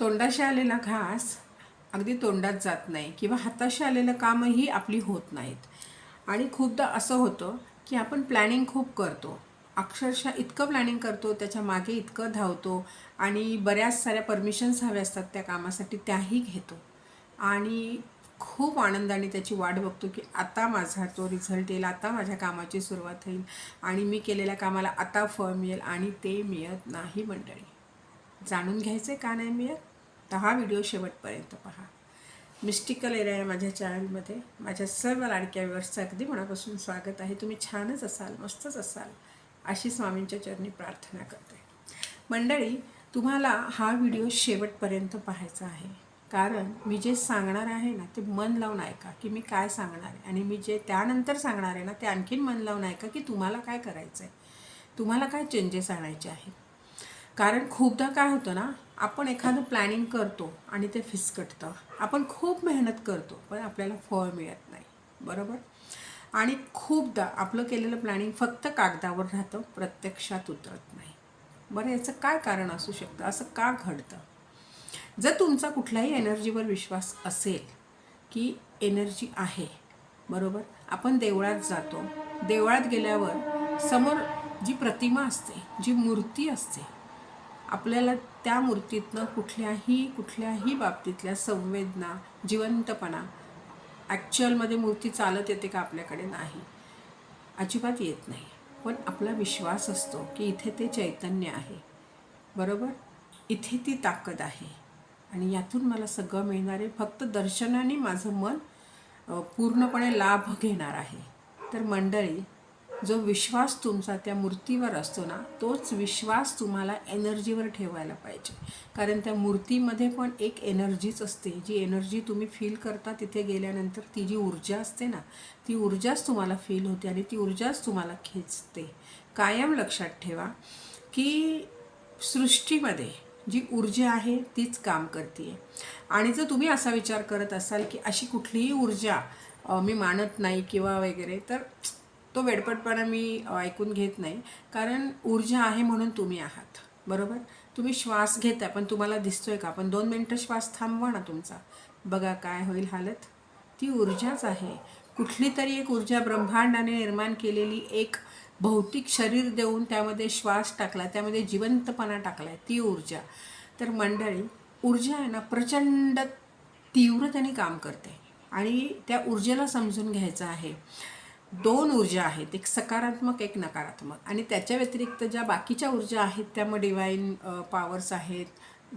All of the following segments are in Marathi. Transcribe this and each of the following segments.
तोंडाशी आलेला घास अगदी तोंडात जात नाही किंवा हाताशी आलेलं कामही आपली होत नाहीत. आणि खूपदा असं होतं की आपण प्लॅनिंग खूप करतो. अक्षरशः इतकं प्लॅनिंग करतो त्याच्यामागे इतकं धावतो आणि बऱ्याच साऱ्या परमिशन्स हव्या असतात त्या कामासाठी त्याही घेतो. आणि खूप आनंदाने त्याची वाट बघतो की आता माझा तो रिझल्ट येईल आता माझ्या कामाची सुरुवात होईल आणि मी केलेल्या कामाला आता फळ मिळेल आणि ते मिळत नाही मंडळी. जाणून घ्यायचे का नाही मिळत तर हा व्हिडिओ शेवटपर्यंत पहा. मिस्टिकल एरिया माझ्या चॅनलमध्ये. माझ्या सर्व लाडक्या व्यवस्था अगदी मनापासून स्वागत आहे. तुम्ही छानच असाल मस्तच असाल अशी स्वामींच्या चरणी प्रार्थना करते. मंडळी तुम्हाला हा व्हिडिओ शेवटपर्यंत पाहायचा आहे. कारण मी जे सांगणार आहे ना ते मन लावून ऐका की मी काय सांगणार आहे. आणि मी जे त्यानंतर सांगणार आहे ना ते आणखीन मन लावून ऐका की तुम्हाला काय करायचं आहे तुम्हाला काय चेंजेस आणायचे आहेत. कारण खूपदा काय होतं ना आपण एखादं प्लॅनिंग करतो आणि ते फिसकटतं. आपण खूप मेहनत करतो पण आपल्याला फळ मिळत नाही. बरोबर? आणि खूपदा आपलं केलेलं प्लॅनिंग फक्त कागदावर राहतं प्रत्यक्षात उतरत नाही. बरं याचं काय कारण असू शकतं? असं का घडतं? जर तुमचा कुठल्याही एनर्जीवर विश्वास असेल की एनर्जी आहे बरोबर? आपण देवळात जातो. देवळात गेल्यावर समोर जी प्रतिमा असते जी मूर्ती असते आपल्याला त्या मूर्तीतनं कुठल्याही कुठल्याही बाबतीतल्या संवेदना जिवंतपणा ॲक्च्युअलमध्ये मूर्ती चालत येते का आपल्याकडे नाही. अजिबात येत नाही. पण आपला विश्वास असतो की इथे ते चैतन्य आहे. बरोबर? इथे ती ताकद आहे. आणि यातून मला सगळं मिळणार आहे. फक्त दर्शनाने माझं मन पूर्णपणे लाभ घेणार आहे. तर मंडळी जो विश्वास तुमचा त्या मूर्तीवर असतो ना तोच विश्वास तुम्हाला एनर्जीवर ठेवायला पाहिजे. कारण त्या मूर्तीमध्ये पण एक एनर्जीच असते. जी एनर्जी तुम्ही फील करता तिथे गेल्यानंतर ती जी ऊर्जा असते ना ती ऊर्जाच तुम्हाला फील होते आणि ती ऊर्जाच तुम्हाला खेचते. कायम लक्षात ठेवा की सृष्टीमध्ये जी ऊर्जा आहे तीच काम करते आणि जर तुम्ही असा विचार करत असाल की अशी कुठलीही ऊर्जा मी मानत नाही किंवा वगैरे तर तो वेडपटपणा मी ऐकून घेत नाही. कारण ऊर्जा आहे म्हणून तुम्ही आहात. बरोबर? तुम्ही श्वास घेताय पण तुम्हाला दिसतोय का? पण दोन मिनटं श्वास थांबवा ना तुमचा. बघा काय होईल हालत. ती ऊर्जाच आहे. कुठली तरी एक ऊर्जा ब्रह्मांडाने निर्माण केलेली एक भौतिक शरीर देऊन त्यामध्ये श्वास टाकला त्यामध्ये जिवंतपणा टाकला ती ऊर्जा. तर मंडळी ऊर्जा आहे ना प्रचंड तीव्रतेने काम करते. आणि त्या ऊर्जेला समजून घ्यायचं आहे. दोन ऊर्जा आहेत एक सकारात्मक एक नकारात्मक. आणि त्याच्या व्यतिरिक्त ज्या बाकीच्या ऊर्जा आहेत त्या मग डिवाईन पॉवर्स आहेत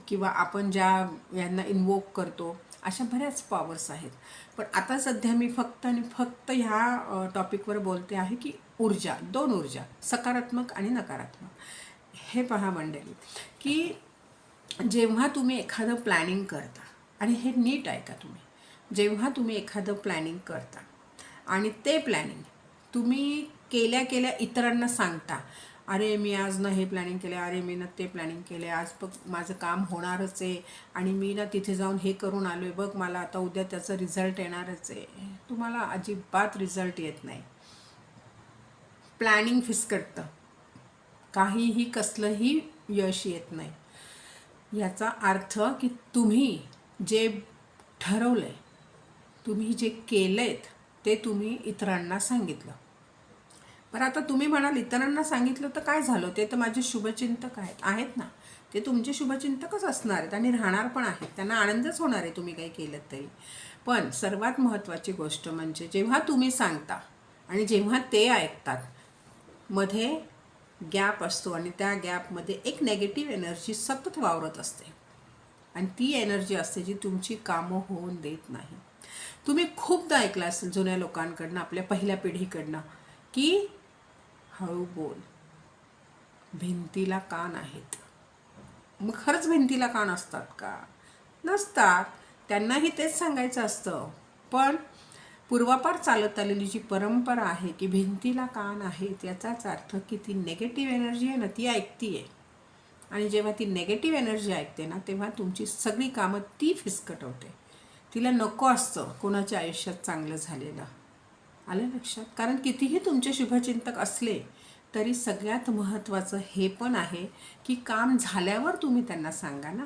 किंवा आपण ज्या यांना इन्वोक करतो अशा बऱ्याच पॉवर्स आहेत. पण आता सध्या मी फक्त आणि फक्त ह्या टॉपिकवर बोलते आहे की ऊर्जा दोन ऊर्जा सकारात्मक आणि नकारात्मक. हे पहा मंडळी की जेव्हा तुम्ही एखादं प्लॅनिंग करता आणि हे नीट ऐका तुम्ही जेव्हा तुम्ही एखादं प्लॅनिंग करता आणि ते प्लॅनिंग तुम्ही केल्या केल्या इतरांना सांगता अरे मी आज ना हे प्लॅनिंग केलं अरे मी ना ते प्लॅनिंग केले आज बघ माझं काम होणारच आहे आणि मी ना तिथे जाऊन हे करून आलो आहे बघ मला आता उद्या त्याचा रिझल्ट येणारच आहे. तुम्हाला अजिबात रिझल्ट येत नाही. प्लॅनिंग फिसकटतं. काहीही कसलंही यश येत नाही. याचा अर्थ की तुम्ही जे ठरवलं आहे तुम्ही जे केलं आहेत ते तुम्ही इतरांना सांगितलं. पण आता तुम्ही म्हणाल इतरांना सांगितलं तर काय झालं? ते तर माझे शुभचिंतक आहेत. आहेत ना? ते तुमचे शुभचिंतकच असणार आहेत आणि राहणार पण आहेत. त्यांना आनंदच होणार आहे तुम्ही काही केलं तरी. पण सर्वात महत्त्वाची गोष्ट म्हणजे जेव्हा तुम्ही सांगता आणि जेव्हा ते ऐकतात मध्ये गॅप असतो आणि त्या गॅपमध्ये एक नेगेटिव्ह एनर्जी सतत वावरत असते. आणि ती एनर्जी असते जी तुमची कामं होऊन देत नाही. तुम्ही खूपदा ऐकलं असेल जुन्या लोकांकडनं आपल्या पहिल्या पिढीकडनं की हळू बोल. भिंतीला कान आहेत. मग खरंच भिंतीला कान असतात का? नसतात. त्यांनाही तेच सांगायचं असतं. पण पूर्वापार चालत आलेली जी परंपरा आहे की भिंतीला कान आहेत याचाच अर्थ की ती नेगेटिव्ह एनर्जी आहे ना ती ऐकती आहे आणि जेव्हा ती नेगेटिव्ह एनर्जी ऐकते ना तेव्हा तुमची सगळी कामं ती फिसकटवते. तिला नको असतं कोणाच्या आयुष्यात चांगलं झालेलं. आलं लक्षात? कारण कितीही तुमचे शुभचिंतक असले तरी सगळ्यात महत्त्वाचं हे पण आहे की काम झाल्यावर तुम्ही त्यांना सांगा ना.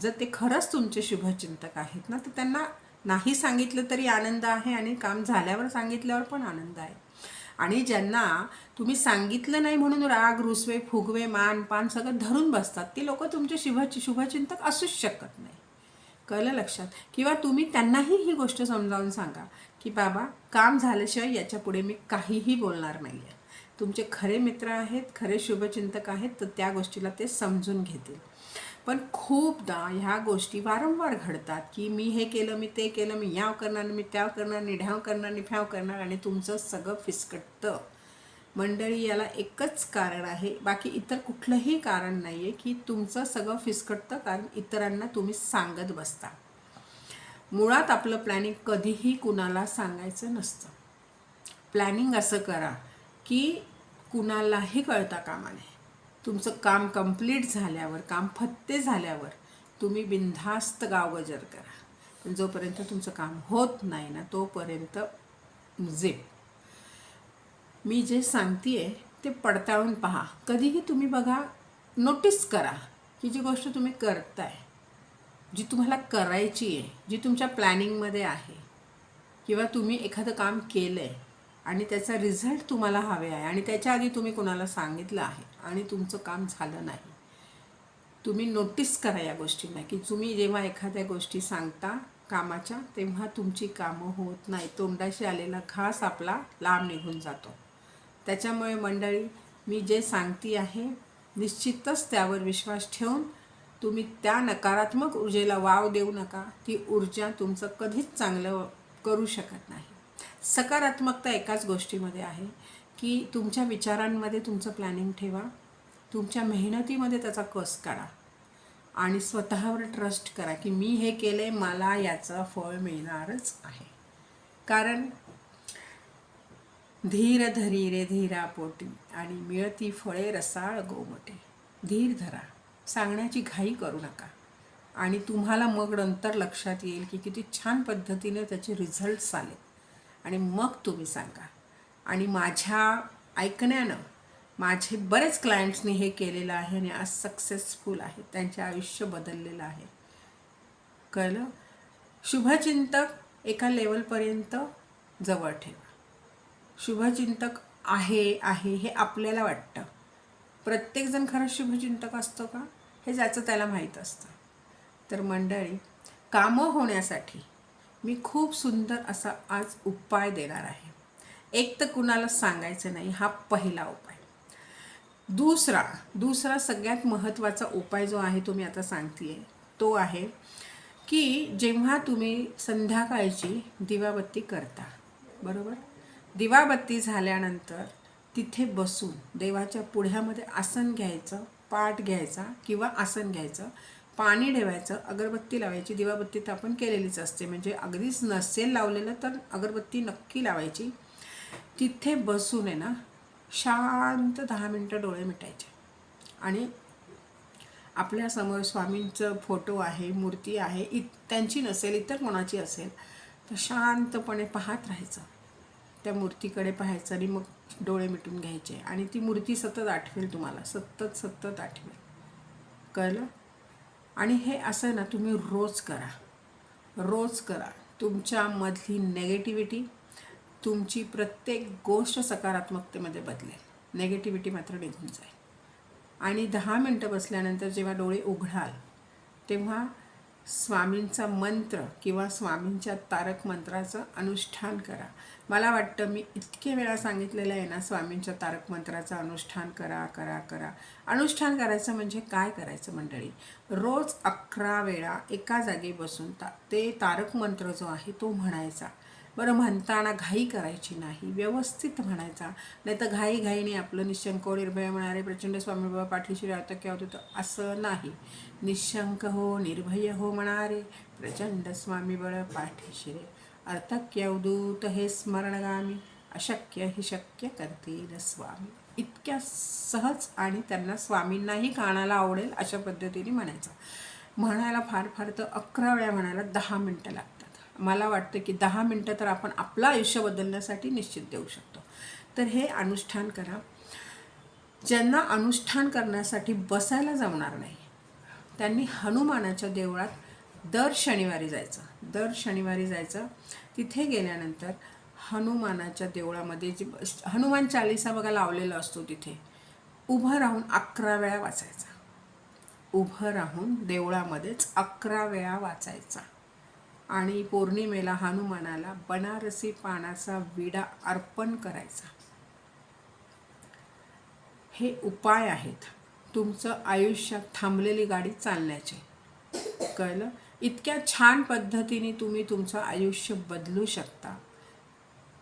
जर ते खरंच तुमचे शुभचिंतक आहेत ना तर त्यांना नाही सांगितलं तरी आनंद आहे आणि काम झाल्यावर सांगितल्यावर पण आनंद आहे. आणि ज्यांना तुम्ही सांगितलं नाही म्हणून राग रुसवे फुगवे मान पान सगळं धरून बसतात ते लोक तुमचे शुभ शुभचिंतक असूच शकत नाही. कळलं लक्षात? किंवा तुम्ही त्यांनाही ही गोष्ट समजावून सांगा की बाबा काम झाल्याशिवाय याच्यापुढे मी काहीही बोलणार नाही आहे तुमचे खरे मित्र आहेत खरे शुभचिंतक आहेत तर त्या गोष्टीला ते समजून घेतील. पण खूपदा ह्या गोष्टी वारंवार घडतात की मी हे केलं मी ते केलं मी याव करणार मी त्याव करणार निढ्याव करणार निफ्याव करणार आणि तुमचं सगळं फिसकटतं. मंडळी याला एकच कारण आहे. बाकी इतर कुठलंही कारण नाही आहे की तुमचं सगळं फिसकटतं कारण इतरांना तुम्ही सांगत बसता. मुळात आपलं प्लॅनिंग कधीही कुणाला सांगायचं नसतं. प्लॅनिंग असं करा की कुणालाही कळता कामा नये. तुमचं काम कंप्लीट झाल्यावर काम फत्ते झाल्यावर तुम्ही बिनधास्त गावगजर करा. पण जोपर्यंत तुमचं काम होत नाही ना तोपर्यंत झेप. मी जे सांगते ते पडताळून पहा. कधीही तुम्ही बघा नोटीस करा की जी गोष्ट तुम्ही करताय जी तुम्हाला करायची आहे जी तुमच्या प्लॅनिंगमध्ये आहे किंवा तुम्ही एखादं काम केलं आहे आणि त्याचा रिझल्ट तुम्हाला हवे आहे आणि त्याच्या आधी तुम्ही कोणाला सांगितलं आहे आणि तुमचं काम झालं नाही तुम्ही नोटीस करा या गोष्टींना की तुम्ही जेव्हा एखाद्या गोष्टी सांगता कामाच्या तेव्हा तुमची कामं होत नाही. तोंडाशी आलेला घास आपला लांब निघून जातो. त्याच्यामुळे मंडळी मी जे सांगती आहे निश्चितच त्यावर विश्वास ठेवून तुम्ही त्या नकारात्मक ऊर्जेला वाव देऊ नका. ती ऊर्जा तुमचं कधीच चांगलं करू शकत नाही. सकारात्मकता एकाच गोष्टीमध्ये आहे की तुमच्या विचारांमध्ये तुमचं प्लॅनिंग ठेवा. तुमच्या मेहनतीमध्ये त्याचा कस काढा. आणि स्वतःवर ट्रस्ट करा की मी हे केले मला याचं फळ मिळणारच आहे. कारण धीर धरी रे धीरा पोटी आणि मिळती फळे रसाळ गोमटे. धीर धरा सांगण्याची घाई करू नका. आणि तुम्हाला मग नंतर लक्षात येईल की किती छान पद्धतीने त्याचे रिझल्ट्स आले. आणि मग तुम्ही सांगा. आणि माझ्या ऐकण्यानं माझे बरेच क्लायंट्सनी हे केलेलं आहे आणि आज सक्सेसफुल आहे. त्यांचे आयुष्य बदललेलं आहे. कळलं? शुभचिंतक एका लेवलपर्यंत जवळ ठेवा. शुभचिंतक आहे आहे हे आपल्याला वाटतं. प्रत्येकजण खरंच शुभचिंतक असतो का? हे ज्याचं त्याला माहीत असतं. तर मंडळी कामं होण्यासाठी मी खूप सुंदर असा आज उपाय देणार आहे. एक तर कुणाला सांगायचं नाही हा पहिला उपाय. दुसरा दुसरा सगळ्यात महत्त्वाचा उपाय जो आहे तो मी आता सांगते तो आहे की जेव्हा तुम्ही संध्याकाळची दिवाबत्ती करता बरोबर? दिवाबत्ती झाल्यानंतर तिथे बसून देवाच्या पुढ्यामध्ये आसन घ्यायचं पाठ घ्यायचा किंवा आसन घ्यायचं पाणी ठेवायचं अगरबत्ती लावायची. दिवाबत्ती तर आपण केलेलीच असते. म्हणजे अगदीच नसेल लावलेलं तर अगरबत्ती नक्की लावायची. तिथे बसून आहे ना शांत दहा मिनटं डोळे मिटायचे. आणि आपल्यासमोर स्वामींचं फोटो आहे मूर्ती आहे. इत त्यांची नसेल इतर कोणाची असेल तर शांतपणे पाहत राहायचं. त्या मूर्तीकडे पाहायचं आणि मग डोळे मिटून घ्यायचे. आणि ती मूर्ती सतत आठवेल तुम्हाला. सतत सतत आठवेल. कळलं? आणि हे असं ना तुम्ही रोज करा. रोज करा. तुमच्यामधली नेगेटिव्हिटी तुमची प्रत्येक गोष्ट सकारात्मकतेमध्ये बदलेल. नेगेटिव्हिटी मात्र निघून जाईल. आणि दहा मिनटं बसल्यानंतर जेव्हा डोळे उघडाल तेव्हा स्वामींचा मंत्र किंवा स्वामींच्या तारक मंत्राचं अनुष्ठान करा. मला वाटतं मी इतके वेळा सांगितलेलं आहे ना स्वामींच्या तारक मंत्राचं अनुष्ठान करा करा करा. अनुष्ठान करायचं म्हणजे काय करायचं मंडळी? रोज अकरा वेळा एका जागी बसून ता ते तारक मंत्र जो आहे तो म्हणायचा. बरं म्हणताना घाई करायची नाही व्यवस्थित म्हणायचा. नाही तर घाई घाईने आपलं निशंक हो, निर्भय म्हणारे प्रचंड स्वामी बाबा पाठीशी राहतं किंवा होतं असं नाही. निशंक हो निर्भय हो म्हणारे प्रचंड स्वामी बळ पाठीशी रे. अर्थक्य अवधूत हे स्मरणगामी अशक्य ही शक्य करतील स्वामी. इतक्या सहज आणि त्यांना स्वामींनाही कानाला आवडेल अशा पद्धतीने म्हणायचं. म्हणायला फार फार तर अकरा वेळा म्हणायला दहा मिनटं लागतात. मला वाटतं की दहा मिनटं तर आपण आपलं आयुष्य बदलण्यासाठी निश्चित देऊ शकतो. तर हे अनुष्ठान करा. ज्यांना अनुष्ठान करण्यासाठी बसायला जमणार नाही त्यांनी हनुमानाच्या देवळात दर शनिवारी जायचं. दर शनिवारी जायचं. तिथे गेल्यानंतर हनुमानाच्या देवळामध्ये जी हनुमान चालिसा बघा लावलेला असतो तिथे. उभं राहून अकरा वेळा वाचायचा. उभं राहून देवळामध्येच अकरा वेळा वाचायचा. आणि पौर्णिमेला हनुमानाला बनारसी पानाचा विडा अर्पण करायचा. हे उपाय आहेत. तुमचं आयुष्यात थांबलेली गाडी चालण्याचे. कळलं? इतक्या छान पद्धतीने तुम्ही तुमचं आयुष्य बदलू शकता.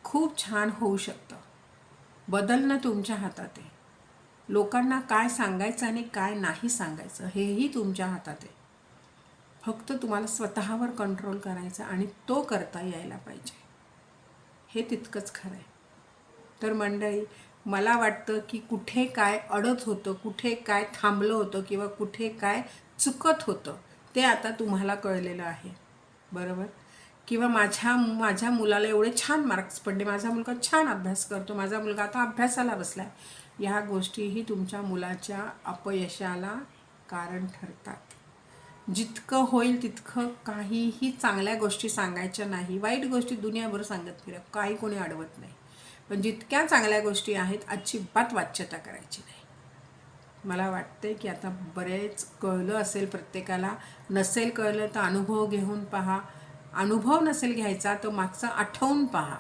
खूप छान होऊ शकतं. बदलणं तुमच्या हातात आहे. लोकांना काय सांगायचं आणि काय नाही सांगायचं हेही तुमच्या हातात आहे. फक्त तुम्हाला स्वतःवर कंट्रोल करायचा आणि तो करता यायला पाहिजे. हे तितकंच खरं आहे. तर मंडळी मला वाटतं की कुठे काय अडत होतं कुठे काय थांबलं होतं किंवा कुठे काय चुकत होतं ते आता तुम्हाला कळलेलं आहे. बरोबर? किंवा माझ्या माझ्या मुलाला एवढे छान मार्क्स पडले. माझा मुलगा छान अभ्यास करतो. माझा मुलगा आता अभ्यासाला बसला आहे ह्या गोष्टीही तुमच्या मुलाच्या अपयशाला कारण ठरतात. जितकं होईल तितकं काहीही चांगल्या गोष्टी सांगायच्या नाही. वाईट गोष्टी दुनियाभर सांगत फिरा काही कोणी अडवत नाही. पण जितक्या चांगल्या गोष्टी आहेत अजिबात वाच्यता करायची नाही. मला वाटते की आता बरेच कळलं असेल प्रत्येकाला. नसेल कळलं तर अनुभव घेऊन पहा. अनुभव नसेल घ्यायचा तर मागचा आठवून पहा.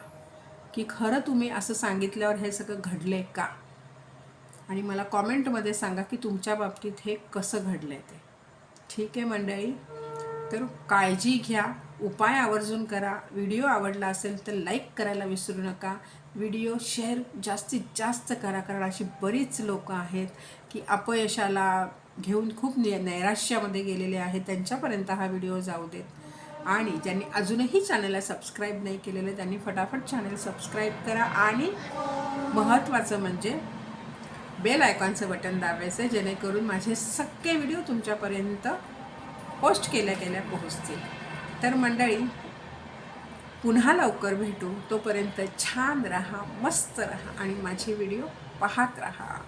की खरं तुम्ही असं सांगितल्यावर हे सगळं घडले का? आणि मला कॉमेंटमध्ये सांगा की तुमच्या बाबतीत हे कसं घडलं आहे ते. ठीक आहे मंडळी? तर काळजी घ्या. उपाय आवर्जून करा. व्हिडिओ आवडला असेल तर लाईक करायला विसरू नका. व्हिडिओ शेअर जास्तीत जास्त करा. कारण अशी बरीच लोकं आहेत की अपयशाला घेऊन खूप नि नैराश्यामध्ये गेलेले आहेत. त्यांच्यापर्यंत हा व्हिडिओ जाऊ देत. आणि ज्यांनी अजूनही चॅनलला सबस्क्राईब नाही केलेलं त्यांनी फटाफट चॅनल सबस्क्राईब करा. आणि महत्त्वाचं म्हणजे बेल आयकॉनचं बटन दाबायचं जेणेकरून माझे सगळे व्हिडिओ तुमच्यापर्यंत पोस्ट केल्या केल्या पोहोचतील. तर मंडळी पुन्हा लवकर भेटू. तोपर्यंत छान राहा मस्त राहा आणि माझे व्हिडिओ पाहत राहा.